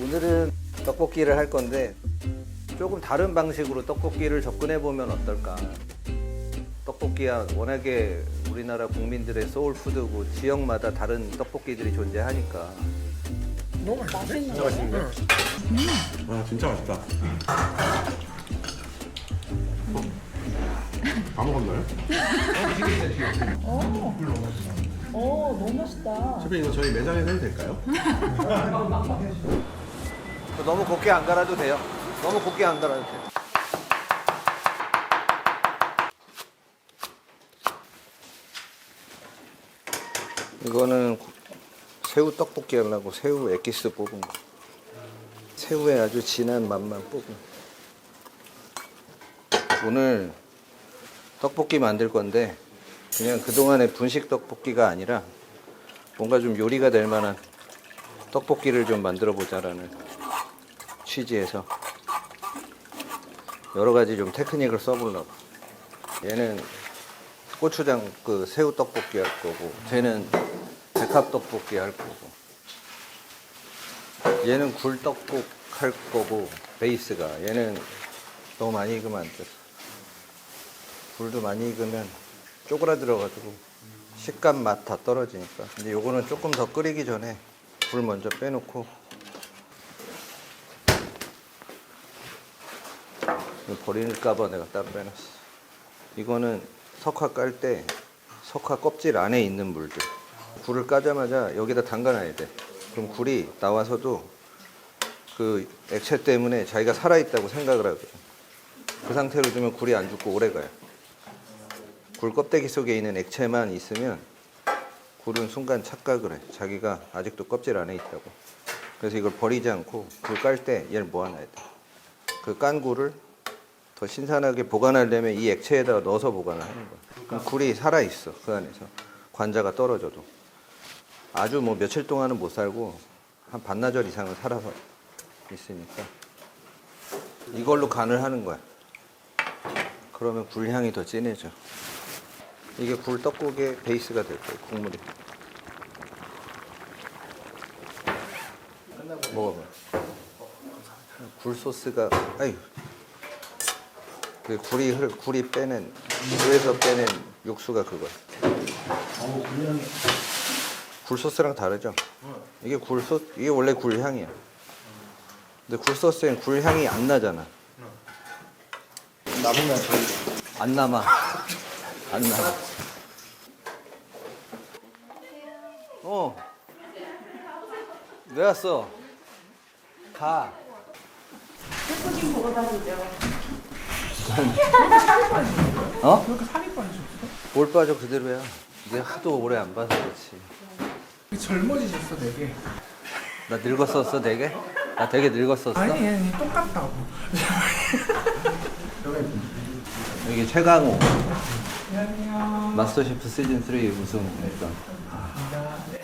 오늘은 떡볶이를 할 건데 조금 다른 방식으로 떡볶이를 접근해 보면 어떨까? 떡볶이야 워낙에 우리나라 국민들의 소울푸드고 지역마다 다른 떡볶이들이 존재하니까 너무 맛있네. 진짜 맛있는데? 와 진짜 맛있다. 어? 다 먹었나요? 오, 너무 맛있다. 셰프님 이거 저희 매장에서 해도 될까요? 너무 곱게 안 갈아도 돼요. 너무 곱게 안 갈아도 돼요. 이거는 새우 떡볶이 하려고 새우 에기스 뽑은 거. 새우의 아주 진한 맛만 뽑은. 오늘 떡볶이 만들 건데 그냥 그동안의 분식 떡볶이가 아니라 뭔가 좀 요리가 될 만한 떡볶이를 좀 만들어 보자라는 취지에서 여러 가지 좀 테크닉을 써보려고. 얘는 고추장 그 새우 떡볶이 할 거고, 쟤는 백합 떡볶이 할 거고, 얘는 굴 떡국 할 거고 베이스가 얘는 너무 많이 익으면 안 돼. 굴도 많이 익으면 쪼그라들어가지고 식감 맛 다 떨어지니까. 근데 요거는 조금 더 끓이기 전에 굴 먼저 빼놓고 이거 버릴까봐 내가 따로 빼놨어. 이거는 석화 깔 때 석화 껍질 안에 있는 물들. 굴을 까자마자 여기다 담가놔야 돼. 그럼 굴이 나와서도 그 액체 때문에 자기가 살아있다고 생각을 하거든. 그 상태로 두면 굴이 안 죽고 오래 가요. 굴 껍데기 속에 있는 액체만 있으면 굴은 순간 착각을 해. 자기가 아직도 껍질 안에 있다고. 그래서 이걸 버리지 않고 굴 깔 때 얘를 모아놔야 돼. 그 깐 굴을 더 신선하게 보관하려면 이 액체에다가 넣어서 보관을 하는 거야. 그럼 굴이 살아 있어 그 안에서 관자가 떨어져도 아주 뭐 며칠 동안은 못 살고 한 반나절 이상은 살아서 있으니까 이걸로 간을 하는 거야. 그러면 굴 향이 더 진해져. 이게 굴 떡국의 베이스가 될 거예요 국물이. 먹어봐. 굴 소스가 아유 그 굴이 흐르, 굴이 빼낸 굴에서 빼낸 육수가 그거야. 굴 소스랑 다르죠? 이게 굴 소, 이게 원래 굴 향이야. 근데 굴 소스엔 굴 향이 안 나잖아. 남으면 안 남아. 안 남아. 어. 왜 왔어? 가. 셰프님 보고 다니죠. 어? 그렇게 살이 빠지셨어? 뭘 빠져 그대로야. 이제 하도 오래 안 봐서 그렇지. 젊어지셨어, 되게. 나 늙었었어 되게? 나 되게 늙었었어? 아니, 아니, 똑같다고. 여기 최강호 안녕. 마스터 셰프 시즌 3 우승했던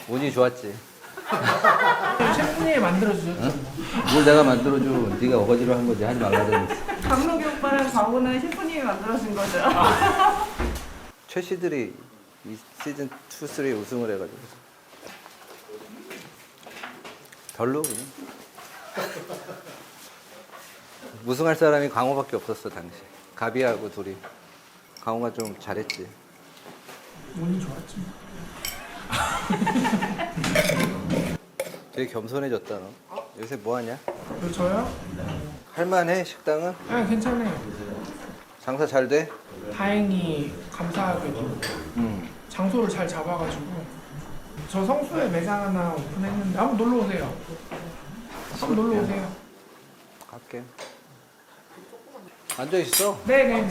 운이 좋았지. 셰프님이 만들어주셨죠. 뭘 내가 만들어줘. 네가 어거지로 한 거지. 하지 말라더니. 강록이 오빠랑 광호는 셰프님이 만들어준 거죠. 최씨들이 이 시즌 2, 3 우승을 해가지고 별로 그냥. 우승할 사람이 강호밖에 없었어 당시. 가비하고 둘이. 강호가 좀 잘했지. 운이 좋았지. 되게 겸손해졌다 너. 요새 뭐 하냐? 그 저요? 할만해 식당은? 네, 괜찮아요. 장사 잘 돼? 다행히 감사하게도 응. 장소를 잘 잡아가지고 저 성수에 매장 하나 오픈했는데 한번 놀러 오세요. 한번 놀러 오세요. 갈게. 앉아 있어. 네네.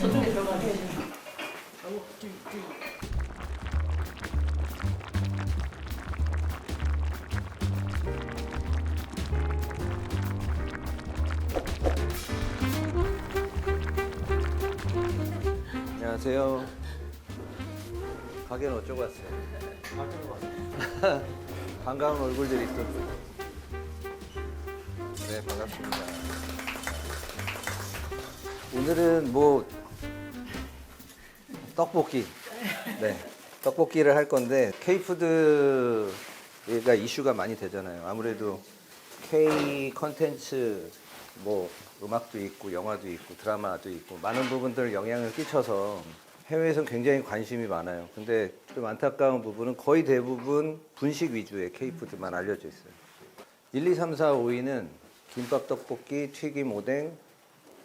안녕하세요. 가게는 어쩌고 왔어요? 반가운 얼굴들이 또. 네, 반갑습니다. 오늘은 뭐 떡볶이. 네. 떡볶이를 할 건데 K푸드가 이슈가 많이 되잖아요. 아무래도 K 컨텐츠 뭐 음악도 있고 영화도 있고 드라마도 있고 많은 부분들 영향을 끼쳐서 해외에서는 굉장히 관심이 많아요. 근데 좀 안타까운 부분은 거의 대부분 분식 위주의 K푸드만 알려져 있어요. 1, 2, 3, 4, 5위는 김밥, 떡볶이, 튀김, 오뎅,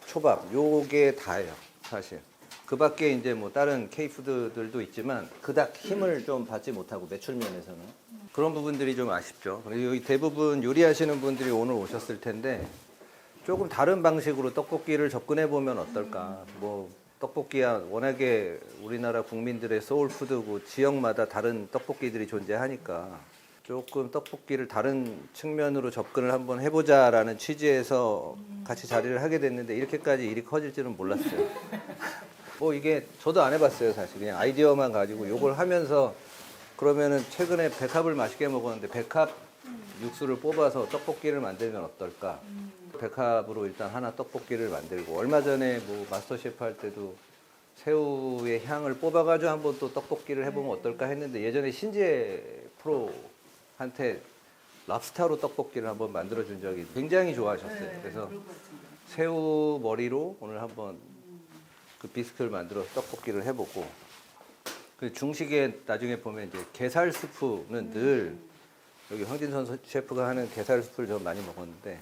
초밥 요게 다예요 사실 그 밖에 이제 뭐 다른 K푸드들도 있지만 그닥 힘을 좀 받지 못하고 매출 면에서는 그런 부분들이 좀 아쉽죠 그리고 대부분 요리하시는 분들이 오늘 오셨을 텐데 조금 다른 방식으로 떡볶이를 접근해 보면 어떨까 뭐 떡볶이야 워낙에 우리나라 국민들의 소울푸드고 지역마다 다른 떡볶이들이 존재하니까 조금 떡볶이를 다른 측면으로 접근을 한번 해보자라는 취지에서 같이 자리를 하게 됐는데 이렇게까지 일이 커질 줄은 몰랐어요. 뭐 이게 저도 안 해봤어요 사실 그냥 아이디어만 가지고 요걸 하면서 그러면은 최근에 백합을 맛있게 먹었는데 백합 육수를 뽑아서 떡볶이를 만들면 어떨까? 백합으로 일단 하나 떡볶이를 만들고 얼마 전에 뭐 마스터 셰프 할 때도 새우의 향을 뽑아가지고 한번 또 떡볶이를 해보면 어떨까 했는데 예전에 신지혜 프로한테 랍스타로 떡볶이를 한번 만들어준 적이 굉장히 좋아하셨어요. 그래서 새우 머리로 오늘 한번 그 비스크를 만들어서 떡볶이를 해보고 그 중식에 나중에 보면 이제 게살 스프는 늘 여기 황진선 셰프가 하는 게살 스프를 좀 많이 먹었는데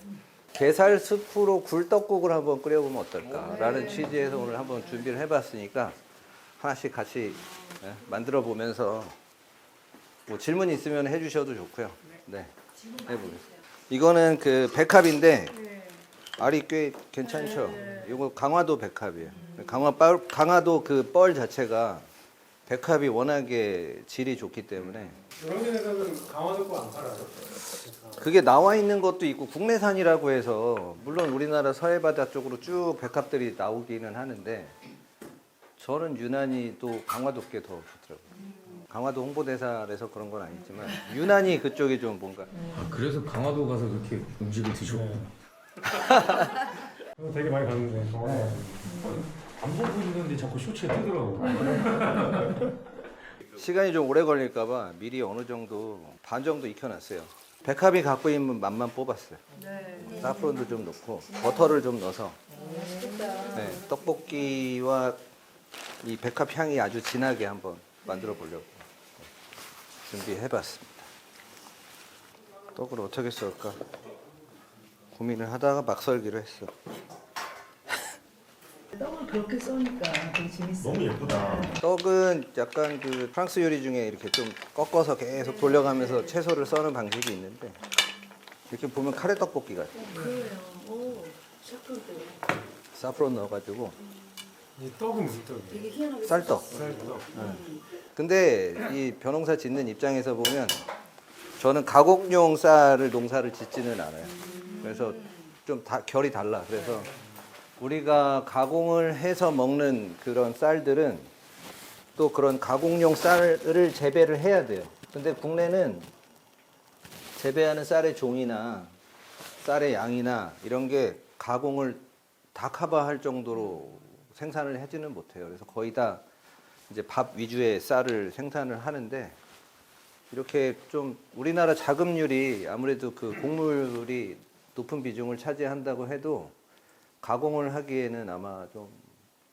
게살 스프로 굴떡국을 한번 끓여보면 어떨까라는 취지에서 오늘 한번 준비를 해봤으니까 하나씩 같이 예, 만들어 보면서 뭐 질문 있으면 해주셔도 좋고요. 네, 해보겠습니다. 이거는 그 백합인데 알이 꽤 괜찮죠. 이거 강화도 백합이에요. 강화 뻘, 강화도 그 뻘 자체가 백합이 워낙에 질이 좋기 때문에 여러분에서는 강화도 거안 팔아요? 그게 나와 있는 것도 있고 국내산이라고 해서 물론 우리나라 서해바다 쪽으로 쭉 백합들이 나오기는 하는데 저는 유난히 또 강화도 게더 좋더라고요. 강화도 홍보대사라서 그런 건 아니지만 유난히 그쪽이 좀 뭔가 아, 그래서 강화도 가서 그렇게 음식을 드셨구나. 되게 많이 갔는데 강화도 안 보고 있는데 자꾸 쇼츠에 뜨더라고. 시간이 좀 오래 걸릴까봐 미리 어느 정도 반 정도 익혀놨어요. 백합이 갖고 있는 맛만 뽑았어요. 네. 사프론도 좀 넣고 버터를 좀 넣어서 네, 떡볶이와 이 백합 향이 아주 진하게 한번 만들어 보려고 준비해봤습니다. 떡을 어떻게 썰까 고민을 하다가 막 썰기로 했어. 그렇게 써니까 되게 재밌어. 너무 예쁘다. 떡은 약간 그 프랑스 요리 중에 이렇게 좀 꺾어서 계속 돌려가면서 채소를 써는 방식이 있는데 이렇게 보면 카레 떡볶이 같아. 그래요. 오, 샤프로도 사프론 넣어가지고 이 떡은 무슨 떡이에요? 되게 희한하게 쌀떡. 쌀떡 근데 이 벼농사 짓는 입장에서 보면 저는 가공용 쌀을 농사를 짓지는 않아요. 그래서 좀 다, 결이 달라. 그래서 우리가 가공을 해서 먹는 그런 쌀들은 또 그런 가공용 쌀을 재배를 해야 돼요. 근데 국내는 재배하는 쌀의 종이나 쌀의 양이나 이런 게 가공을 다 커버할 정도로 생산을 하지는 못해요. 그래서 거의 다 이제 밥 위주의 쌀을 생산을 하는데 이렇게 좀 우리나라 자급률이 아무래도 그 곡물이 높은 비중을 차지한다고 해도 가공을 하기에는 아마 좀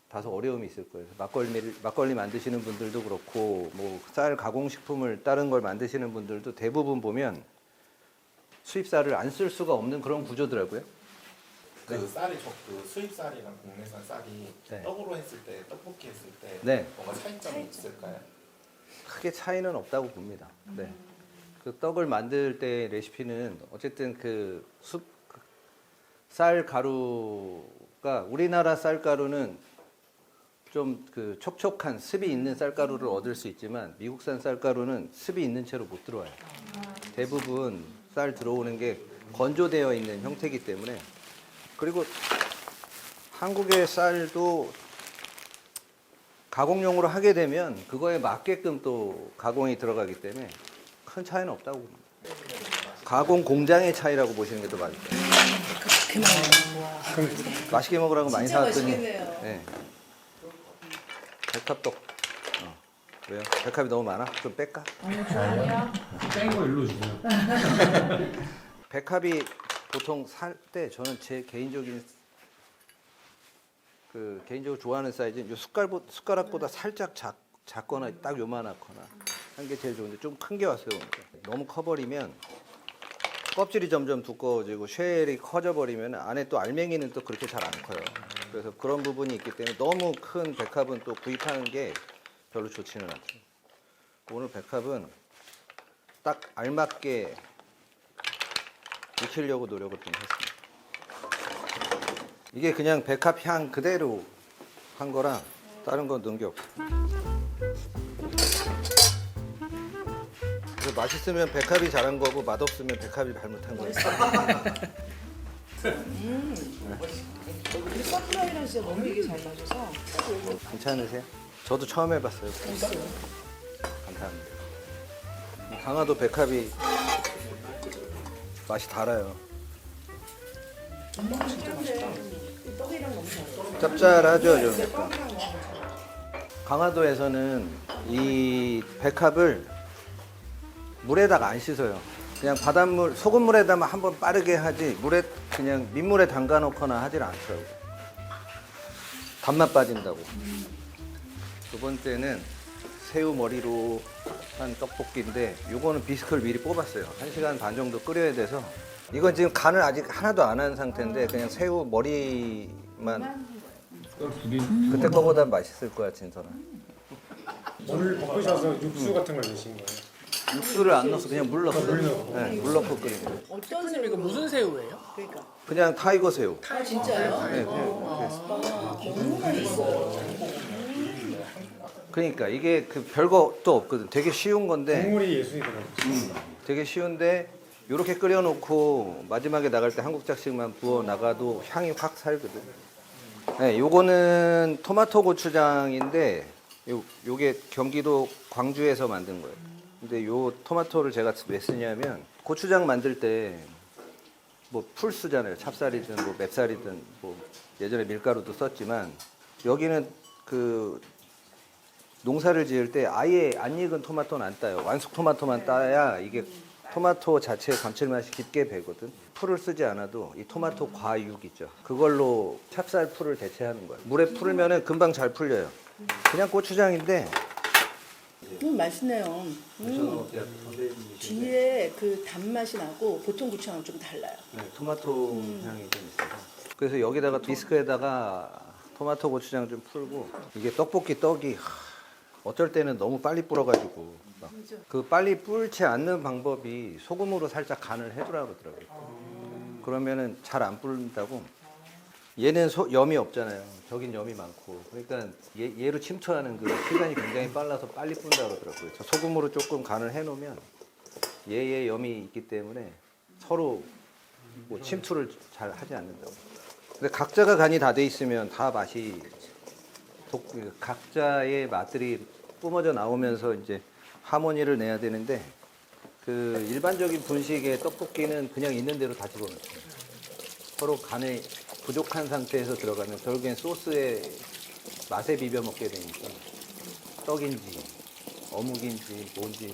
다소 어려움이 있을 거예요. 막걸리 막걸리 만드시는 분들도 그렇고 뭐 쌀 가공 식품을 다른 걸 만드시는 분들도 대부분 보면 수입 쌀을 안 쓸 수가 없는 그런 구조더라고요. 그 쌀이 저그 수입 쌀이랑 국내산 쌀이 네. 떡으로 했을 때 떡볶이 했을 때 네. 뭔가 차이점이 있을까요? 크게 차이는 없다고 봅니다. 네. 그 떡을 만들 때 레시피는 어쨌든 그 숲, 그 쌀 가루가 우리나라 쌀 가루는 좀 그 촉촉한 습이 있는 쌀가루를 얻을 수 있지만 미국산 쌀가루는 습이 있는 채로 못 들어와요. 대부분 쌀 들어오는 게 건조되어 있는 형태이기 때문에 그리고 한국의 쌀도 가공용으로 하게 되면 그거에 맞게끔 또 가공이 들어가기 때문에 큰 차이는 없다고 봅니다. 가공 공장의 차이라고 보시는 게 더 맞을 거예요. 맛있게 먹으라고 많이 진짜 사왔더니 맛있겠네요. 네. 백합떡 어. 왜요? 백합이 너무 많아? 좀 뺄까? 뺀거 일로 주세요. 백합이 보통 살 때 저는 제 개인적인 그 개인적으로 좋아하는 사이즈는 요 숟갈 숟가락보다 살짝 작, 작거나 딱 요만하거나 한 게 제일 좋은데 좀 큰 게 왔어요. 오늘. 너무 커버리면 껍질이 점점 두꺼워지고 쉘이 커져버리면 안에 또 알맹이는 또 그렇게 잘 안 커요. 그래서 그런 부분이 있기 때문에 너무 큰 백합은 또 구입하는 게 별로 좋지는 않죠. 오늘 백합은 딱 알맞게 익히려고 노력을 좀 했습니다. 이게 그냥 백합 향 그대로 한 거라 다른 건 넣은 게 없어요. 맛있으면 백합이 잘한 거고 맛없으면 백합이 잘못한 거예요. 우리 서프라이랑 진짜 너무 이게 잘 맞아서. 괜찮으세요? 저도 처음 해봤어요. 감사합니다. 이 강화도 백합이 맛이 달아요. 짭짤하죠, 좀. 강화도에서는 이 백합을 물에다가 안 씻어요. 그냥 바닷물, 소금물에다만 한번 빠르게 하지 물에 그냥 민물에 담가 놓거나 하질 않더라고요. 단맛 빠진다고. 두 번째는 새우 머리로 한 떡볶이인데 요거는 비스크를 미리 뽑았어요. 한 시간 반 정도 끓여야 돼서 이건 지금 간을 아직 하나도 안 한 상태인데 그냥 새우 머리만 그때 거보다 맛있을 거야 진선아. 물 볶으셔서 육수 같은 걸 넣으신 거예요? 육수를 안 넣어서 그냥 물 넣고 네, 물 넣고 끓인 거. 어떤 새우? 이거 무슨 새우예요? 그러니까. 그냥 타이거 새우. 아 진짜요? 네, 그냥 이렇게. 너무 맛있어. 그러니까 이게 그 별것도 없거든. 되게 쉬운 건데 국물이 예술이더라고요. 되게 쉬운데 이렇게 끓여놓고 마지막에 나갈 때 한 국자씩만 부어 나가도 향이 확 살거든. 네, 요거는 토마토 고추장인데 요 요게 경기도 광주에서 만든 거예요. 근데 요 토마토를 제가 왜 쓰냐면 고추장 만들 때 뭐 풀 쓰잖아요. 찹쌀이든 뭐 맵쌀이든 뭐 예전에 밀가루도 썼지만 여기는 그 농사를 지을 때 아예 안 익은 토마토는 안 따요. 완숙 토마토만 따야 이게 토마토 자체의 감칠맛이 깊게 배거든. 풀을 쓰지 않아도 이 토마토 과육 있죠. 그걸로 찹쌀 풀을 대체하는 거예요. 물에 풀면은 금방 잘 풀려요. 그냥 고추장인데 음 맛있네요. 음, 뒤에 그 단맛이 나고 보통 고추장은 좀 달라요. 네, 토마토 향이 좀 있어서. 그래서 여기다가 디스크에다가 토마토 고추장 좀 풀고 이게 떡볶이 떡이 하, 어쩔 때는 너무 빨리 불어가지고 막 그 빨리 불지 않는 방법이 소금으로 살짝 간을 해두라 그러더라고요. 그러면은 잘 안 불린다고. 얘는 소, 염이 없잖아요. 저긴 염이 많고. 그러니까 얘, 얘로 침투하는 그 시간이 굉장히 빨라서 빨리 푼다 그러더라고요. 저 소금으로 조금 간을 해놓으면 얘의 염이 있기 때문에 서로 뭐 침투를 잘 하지 않는다고. 근데 각자가 간이 다 돼 있으면 다 맛이 독, 그 각자의 맛들이 뿜어져 나오면서 이제 하모니를 내야 되는데 그 일반적인 분식의 떡볶이는 그냥 있는 대로 다 집어넣어요. 서로 간에 부족한 상태에서 들어가면 결국엔 소스에 맛에 비벼 먹게 되니까 떡인지 어묵인지 뭔지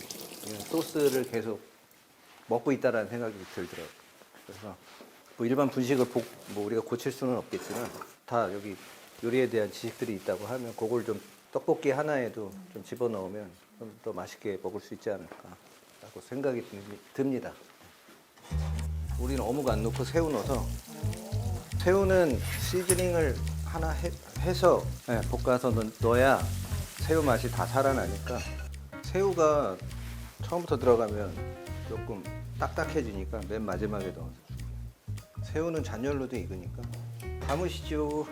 소스를 계속 먹고 있다라는 생각이 들더라고요. 그래서 뭐 일반 분식을 복, 뭐 우리가 고칠 수는 없겠지만 다 여기 요리에 대한 지식들이 있다고 하면 그걸 좀 떡볶이 하나에도 좀 집어넣으면 좀 더 맛있게 먹을 수 있지 않을까라고 생각이 듭니- 듭니다. 우리는 어묵 안 넣고 새우 넣어서 새우는 시즈닝을 하나 해, 해서 예, 볶아서 넣, 넣어야 새우 맛이 다 살아나니까 새우가 처음부터 들어가면 조금 딱딱해지니까 맨 마지막에 넣어서 새우는 잔열로도 익으니까 담으시죠.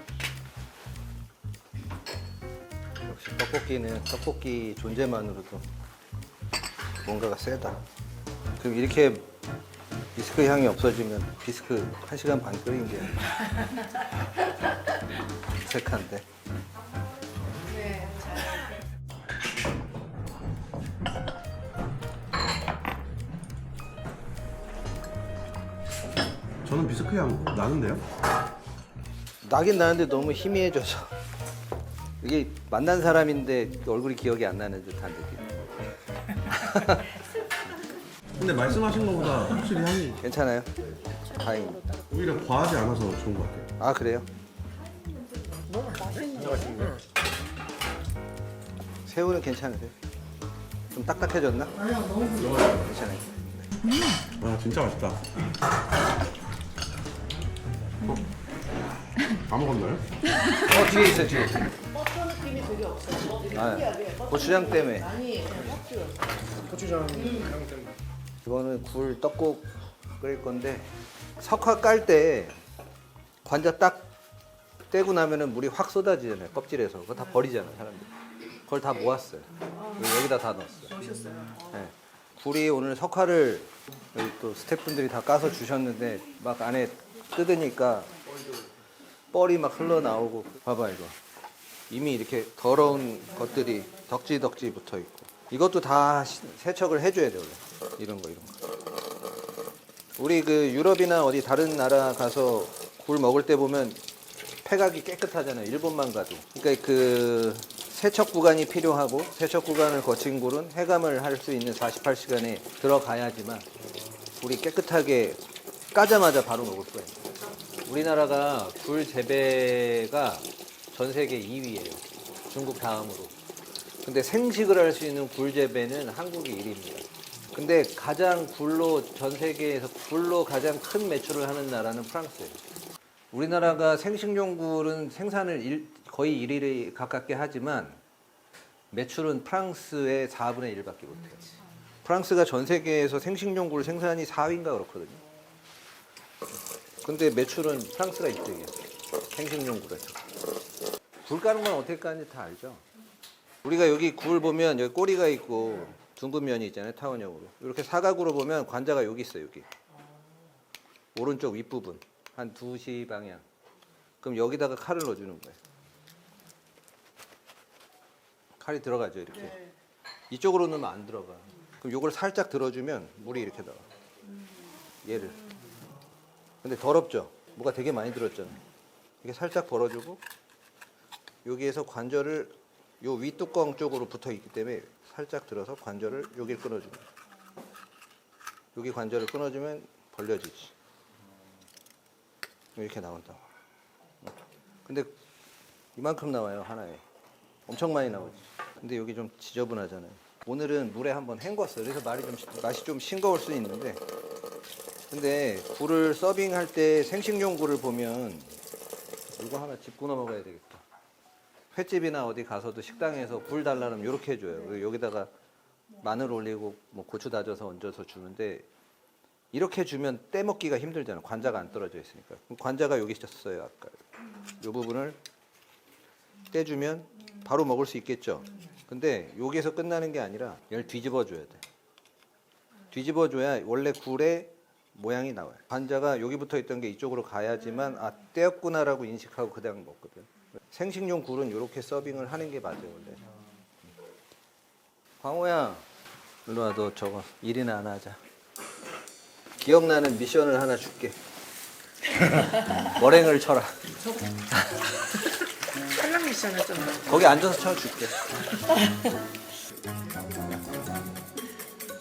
역시 떡볶이는 떡볶이 존재만으로도 뭔가가 세다. 그럼 이렇게 비스크 향이 없어지면 비스크 한 시간 반 끓인 게 색한데. 저는 비스크 향 나는데요? 나긴 나는데 너무 희미해져서 이게 만난 사람인데 얼굴이 기억이 안 나는 듯한 느낌. 근데 말씀하신 것보다 확실히 향이 괜찮아요? 다행입니다. 오히려 과하지 않아서 좋은 것 같아요. 아 그래요? 새우는 괜찮으세요? 좀 딱딱해졌나? 괜찮아요. 아 진짜 맛있다. 어? 다 먹었나요? 어 뒤에 있어 뒤에. 버터 느낌이 되게 없어요. 되게 아. 버터 고추장 때문에. 버터. 고추장 향 때문에. 이거는 굴 떡국 끓일 건데 석화 깔 때 관자 딱 떼고 나면은 물이 확 쏟아지잖아요 껍질에서. 그거 다 버리잖아요 사람들 그걸 다 모았어요. 여기다 다 넣었어요. 네. 굴이 오늘 석화를 여기 또 스태프분들이 다 까서 주셨는데 막 안에 뜯으니까 뻘이 막 흘러나오고. 봐봐 이거. 이미 이렇게 더러운 것들이 덕지덕지 붙어 있고. 이것도 다 시- 세척을 해줘야 돼 원래 이런 거 이런 거 우리 그 유럽이나 어디 다른 나라 가서 굴 먹을 때 보면 폐각이 깨끗하잖아요 일본만 가도 그러니까 그 세척 구간이 필요하고 세척 구간을 거친 굴은 해감을 할 수 있는 48시간에 들어가야지만 굴이 깨끗하게 까자마자 바로 먹을 거예요 우리나라가 굴 재배가 전 세계 2위예요. 중국 다음으로. 근데 생식을 할 수 있는 굴 재배는 한국이 1위입니다. 근데 가장 굴로 전 세계에서 굴로 가장 큰 매출을 하는 나라는 프랑스예요. 우리나라가 생식용 굴은 생산을 일- 거의 1위에 가깝게 하지만 매출은 프랑스의 4분의 1밖에 못해요. 프랑스가 전 세계에서 생식용 굴 생산이 4위인가 그렇거든요. 근데 매출은 프랑스가 1등이에요. 생식용 굴에서. 굴 까는 건 어떻게 까는지 다 알죠? 우리가 여기 굴 보면 여기 꼬리가 있고 둥근 면이 있잖아요. 타원형으로. 이렇게 사각으로 보면 관자가 여기 있어요. 여기. 오른쪽 윗부분. 한 2시 방향. 그럼 여기다가 칼을 넣어주는 거예요. 칼이 들어가죠. 이렇게. 이쪽으로 넣으면 안 들어가. 그럼 이걸 살짝 들어주면 물이 이렇게 나와. 얘를. 근데 더럽죠? 뭐가 되게 많이 들었잖아요. 이게 살짝 벌어주고 여기에서 관절을 요 윗뚜껑 쪽으로 붙어 있기 때문에 살짝 들어서 관절을 여기를 끊어줍니다. 여기 관절을 끊어주면 벌려지지. 이렇게 나온다. 근데 이만큼 나와요 하나에. 엄청 많이 나오지. 근데 여기 좀 지저분하잖아요. 오늘은 물에 한번 헹궜어요. 그래서 말이 좀 맛이 좀 싱거울 수 있는데 근데 굴을 서빙할 때 생식용 굴을 보면 이거 하나 짚고 넘어가야 되겠다. 횟집이나 어디 가서도 식당에서 굴 달라면 이렇게 해줘요. 여기다가 마늘 올리고 뭐 고추 다져서 얹어서 주는데 이렇게 주면 떼먹기가 힘들잖아요. 관자가 안 떨어져 있으니까. 관자가 여기 있었어요. 아까 이 부분을 떼주면 바로 먹을 수 있겠죠. 근데 여기서 끝나는 게 아니라 얘를 뒤집어 줘야 돼. 뒤집어 줘야 원래 굴의 모양이 나와요. 관자가 여기 붙어 있던 게 이쪽으로 가야지만 아 떼었구나라고 인식하고 그냥 먹거든. 생식용 굴은 이렇게 서빙을 하는 게 맞아요 원래. 광호야, 일로 와. 너 저거 일이나 하나 하자. 기억나는 미션을 하나 줄게. 머랭을 쳐라. 탈락 미션 했잖아. 거기 앉아서 쳐 줄게.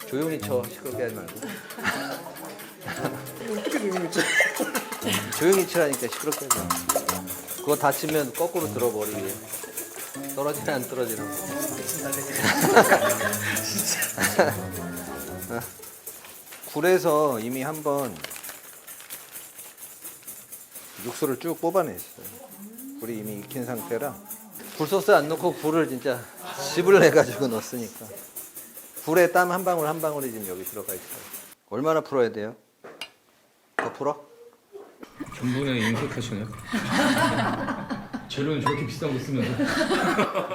조용히 쳐 시끄럽게 하지 말고. 어떻게 조용했지? 조용히 치라니까 시끄럽게 하지 마. 그거 다치면 거꾸로 들어버리게. 떨어지나 안 떨어지나. 어. 굴에서 이미 한번 육수를 쭉 뽑아냈어요. 굴이 이미 익힌 상태라 굴소스 안 넣고 굴을 진짜 즙을 내가지고 넣었으니까 굴에 땀 한 방울 한 방울이 지금 여기 들어가 있어요. 얼마나 풀어야 돼요? 더 풀어? 전분에 인색하시네요. 재료는 저렇게 비싼 거 쓰면서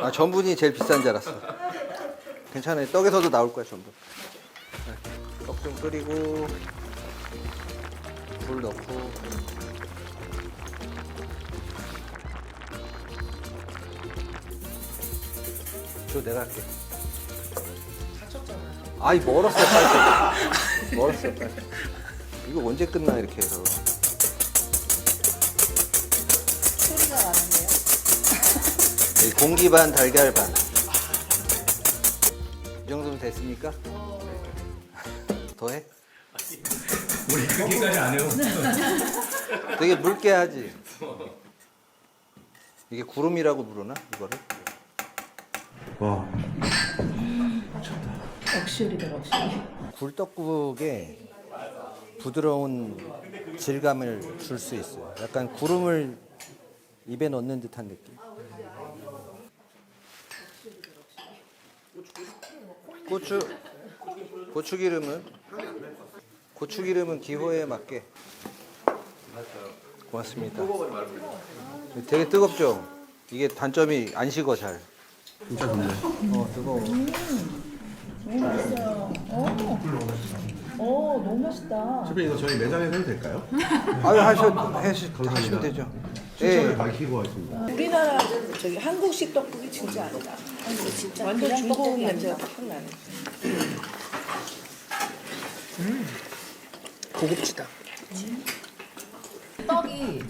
아 전분이 제일 비싼 줄 알았어. 괜찮아요. 떡에서도 나올 거야 전분. 떡 좀 끓이고 물 넣고 저 내가 할게. 아이 멀었어 빨리. 멀었어 빨리. 이거 언제 끝나 이렇게 해서. 공기 반 달걀 반. 이 정도면 됐습니까? 더 해? 뭘 이렇게까지 안 해요. 되게 묽게 하지. 이게 구름이라고 부르나 이거를? 와 럭셔리다 럭셔리. 굴떡국에 부드러운 질감을 줄 수 있어요. 약간 구름을 입에 넣는 듯한 느낌. 고추 고추 기름은 고추 기름은 기호에 맞게. 고맙습니다. 되게 뜨겁죠. 이게 단점이 안 식어 잘. 진짜 좋네. 어 뜨거워. 너무 맛있어요. 어. 어 너무 맛있다. 셰프님 이거 저희 매장에서 해도 될까요? 아유 하셔 하시, 감사합니다. 하시면 되죠. 추천을 예. 밝히고 가겠습니다. 우리나라 저기 한국식 떡국이 진짜 아니다. 진짜 완전 중국 냄새가 확 나네. 고급지다. 떡이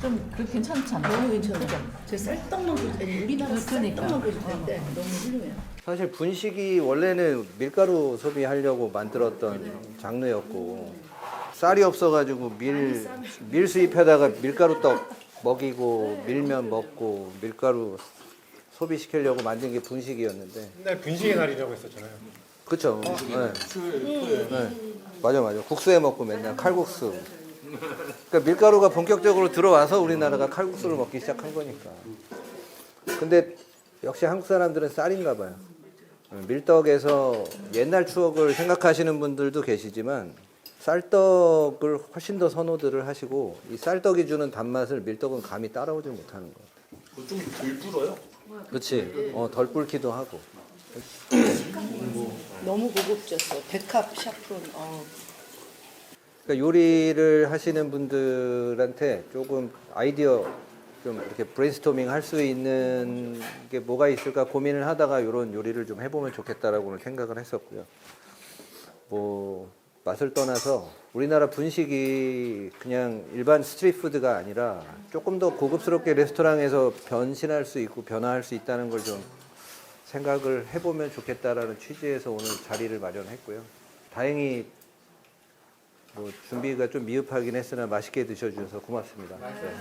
좀 그 괜찮지 않나요? 너무 괜찮아. 제 쌀떡만 보실 때 우리나라 쌀떡만 보실 텐데 너무 훌륭해요. 사실 분식이 원래는 밀가루 소비하려고 만들었던 장르였고 쌀이 없어가지고 밀, 밀 수입하다가 밀가루 떡 먹이고 밀면 먹고 밀가루 소비시키려고 만든 게 분식이었는데. 맨날 분식의 날이라고 했었잖아요. 그쵸. 네. 네. 맞아 맞아. 국수에 먹고 맨날 칼국수. 그러니까 밀가루가 본격적으로 들어와서 우리나라가 칼국수를 먹기 시작한 거니까. 근데 역시 한국 사람들은 쌀인가 봐요. 밀떡에서 옛날 추억을 생각하시는 분들도 계시지만 쌀떡을 훨씬 더 선호들을 하시고 이 쌀떡이 주는 단맛을 밀떡은 감히 따라오지 못하는 거예요. 좀덜 불어요. 그렇지 어, 덜 불기도 하고 너무 고급졌어. 백합 샤프론. 어. 그러니까 요리를 하시는 분들한테 조금 아이디어 좀 이렇게 브레인스토밍 할 수 있는 게 뭐가 있을까 고민을 하다가 이런 요리를 좀 해보면 좋겠다라고는 생각을 했었고요. 뭐 맛을 떠나서 우리나라 분식이 그냥 일반 스트리트 푸드가 아니라 조금 더 고급스럽게 레스토랑에서 변신할 수 있고 변화할 수 있다는 걸 좀 생각을 해보면 좋겠다라는 취지에서 오늘 자리를 마련했고요. 다행히 뭐 준비가 좀 미흡하긴 했으나 맛있게 드셔주셔서 고맙습니다. 네.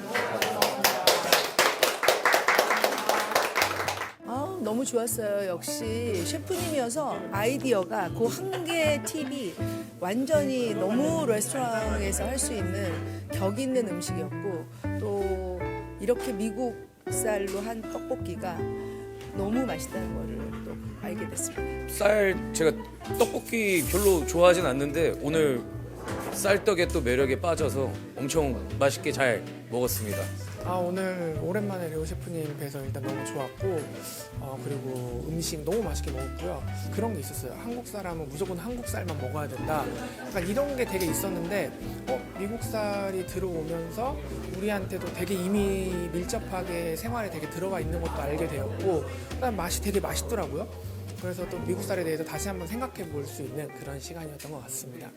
아, 너무 좋았어요. 역시 셰프님이어서 아이디어가 그 한 개의 팁이 완전히 너무 레스토랑에서 할 수 있는 격 있는 음식이었고 또 이렇게 미국 쌀로 한 떡볶이가 너무 맛있다는 거를 또 알게 됐습니다. 쌀 제가 떡볶이 별로 좋아하진 않는데 오늘 쌀떡의 또 매력에 빠져서 엄청 맛있게 잘 먹었습니다. 아 오늘 오랜만에 레오 셰프님 뵈서 일단 너무 좋았고 어, 그리고 음식 너무 맛있게 먹었고요. 그런 게 있었어요. 한국 사람은 무조건 한국 쌀만 먹어야 된다. 약간 이런 게 되게 있었는데 어, 미국 쌀이 들어오면서 우리한테도 되게 이미 밀접하게 생활에 되게 들어와 있는 것도 알게 되었고 그다음 맛이 되게 맛있더라고요. 그래서 또 미국 쌀에 대해서 다시 한번 생각해 볼 수 있는 그런 시간이었던 것 같습니다